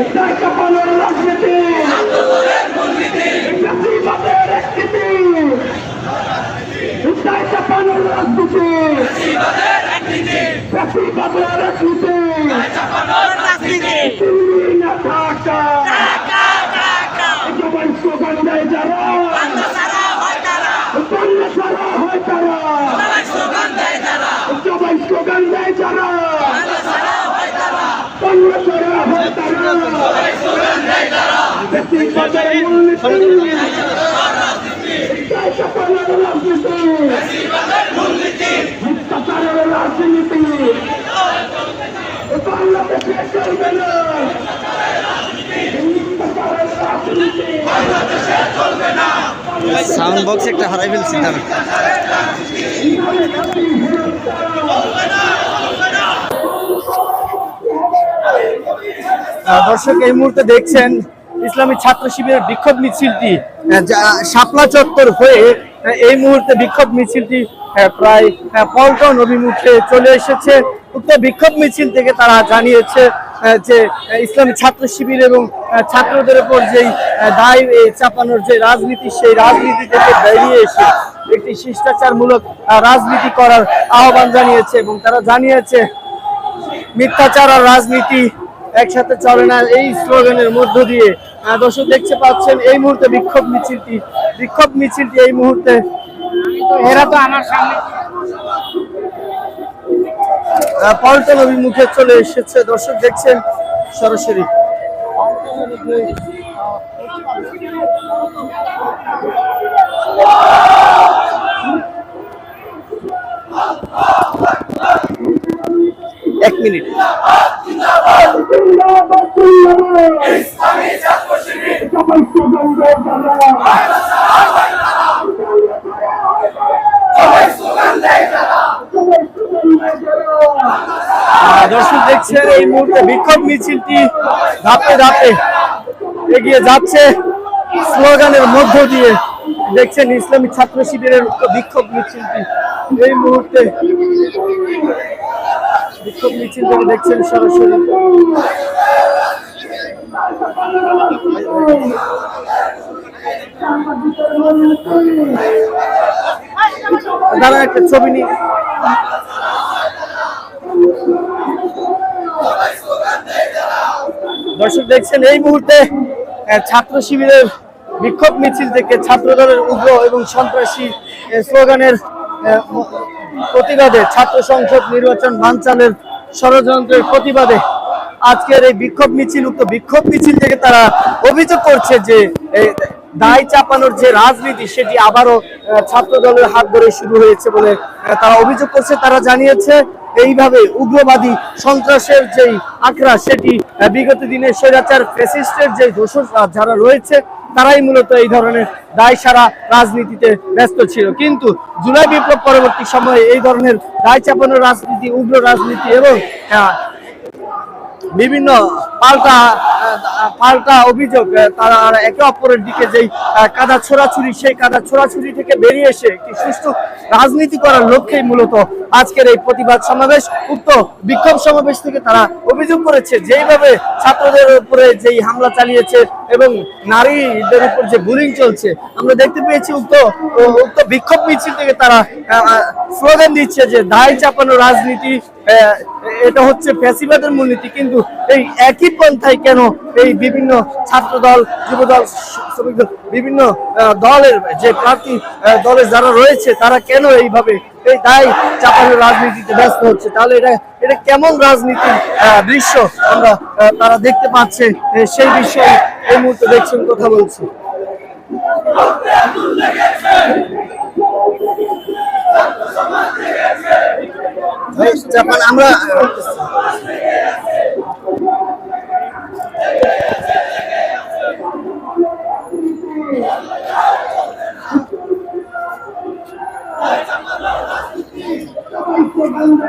চিন্তায় চাপানোর রাজনীতি জাতিবাদের একটি চিন্তায় চাপানোর রাজনীতি জাতিবাদের একটি দিল্লি না ঢাকা সবাই স্লোগান দেয় যারা বাংলা ছাড়া হয় তারা সবাই স্লোগান দেয় যারা বাংলা ছাড়া তারা সাউন্ড বক্স একটা হারাই ফেলছি দাঁড়া। দর্শক এই মুহূর্তে দেখছেন ইসলামী ছাত্র শিবিরের বিক্ষোভ মিছিলটি শাপলা চত্বর হয়ে এই মুহূর্তে বিক্ষোভ মিছিলটি প্রায় পল্টন অভিমুখে চলে এসেছে। উক্ত বিক্ষোভ মিছিল থেকে তারা জানিয়েছে যে ইসলামী ছাত্র শিবির এবং ছাত্রদের উপর যেই দায় চাপানোর যে রাজনীতি, সেই রাজনীতি থেকে বেরিয়ে এসে একটি শিষ্টাচারমূলক রাজনীতি করার আহ্বান জানিয়েছে এবং তারা জানিয়েছে, মিথ্যাচার আর রাজনীতি একসাথে চলে না এই স্লোগানের মধ্য দিয়ে দর্শক দেখতে পাচ্ছেন এই মুহূর্তে বিক্ষোভ মিছিলটি বিক্ষোভ মিছিলটি এই মুহূর্তে এরা তো আমার সামনে। পল্টন অভিমুখে চলে এসেছে দর্শক দেখছেন সরাসরি। এক মিনিট। দর্শক দেখছেন, এই মুহূর্তে বিক্ষোভ মিছিলটি ধাপে ধাপে এগিয়ে যাচ্ছে। স্লোগানের মধ্য দিয়ে দেখছেন ইসলামী ছাত্র শিবিরের বিক্ষোভ মিছিলটি। এই মুহূর্তে বিক্ষোভ মিছিল থেকে দেখছেন সরাসরি। দাঁড়া, একটা ছবি দর্শক দেখছেন, এই মুহূর্তে ছাত্র শিবিরের বিক্ষোভ মিছিল থেকে ছাত্র দলের উগ্র এবং সন্ত্রাসী স্লোগানের প্রতিবাদে, ছাত্র সংসদ নির্বাচন বানচালের ষড়যন্ত্রের প্রতিবাদে আজকের এই বিক্ষোভ মিছিল, উক্ত বিক্ষোভ মিছিল থেকে তারা অভিযোগ করছে যে দায় চাপানোর যে রাজনীতি, সেটি আবারও ছাত্র দলের হাত ধরে শুরু হয়েছে বলে তারা অভিযোগ করছে। তারা জানিয়েছে এইভাবে উগ্রবাদী সন্ত্রাসের যেই আঁকড়া সেটি বিগত দিনে স্বৈরাচার ফেসিস্টের যে দোষর যারা রয়েছে, তারাই মূলত এই ধরনের দায় সারা রাজনীতিতে ব্যস্ত ছিল। কিন্তু জুলাই বিপ্লব পরবর্তী সময়ে এই ধরনের দায় চাপানো রাজনীতি, উগ্র রাজনীতি এবং বিভিন্ন পাল্টা পাল্টা অভিযোগ তারা একে অপরের দিকে যেই কাদা ছোড়াছুরি সেই কাদা ছোড়াছুরি থেকে বেরিয়ে এসে একটি সুষ্ঠু রাজনীতি করার লক্ষ্যেই মূলত আজকের এই প্রতিবাদ সমাবেশ। উক্ত বিক্ষোভ সমাবেশ থেকে তারা অভিযোগ করেছে, যেইভাবে ছাত্রদের উপরে যেই হামলা চালিয়েছে এবং নারীদের উপর যে বুলিং চলছে, আমরা দেখতে পেয়েছি উক্ত উক্ত বিক্ষোভ মিছিল থেকে তারা স্লোগান দিচ্ছে যে দায় চাপানো রাজনীতি এটা হচ্ছে ফ্যাসিবাদের মূলনীতি, কিন্তু এই একই পন্থায় কেন এই বিভিন্ন ছাত্র দল যুব দল শ্রমিক দল বিভিন্ন দলের যে প্রার্থী দলের যারা রয়েছে, তারা কেন এইভাবে, এই দায় চাপানোর রাজনীতিতে ব্যস্ত হচ্ছে? তাহলে এটা এটা কেমন রাজনীতির দৃশ্য আমরা তারা দেখতে পাচ্ছে সেই বিষয়ে এই মুহূর্তে দেখছেন কথা বলছি। আমরা সবাই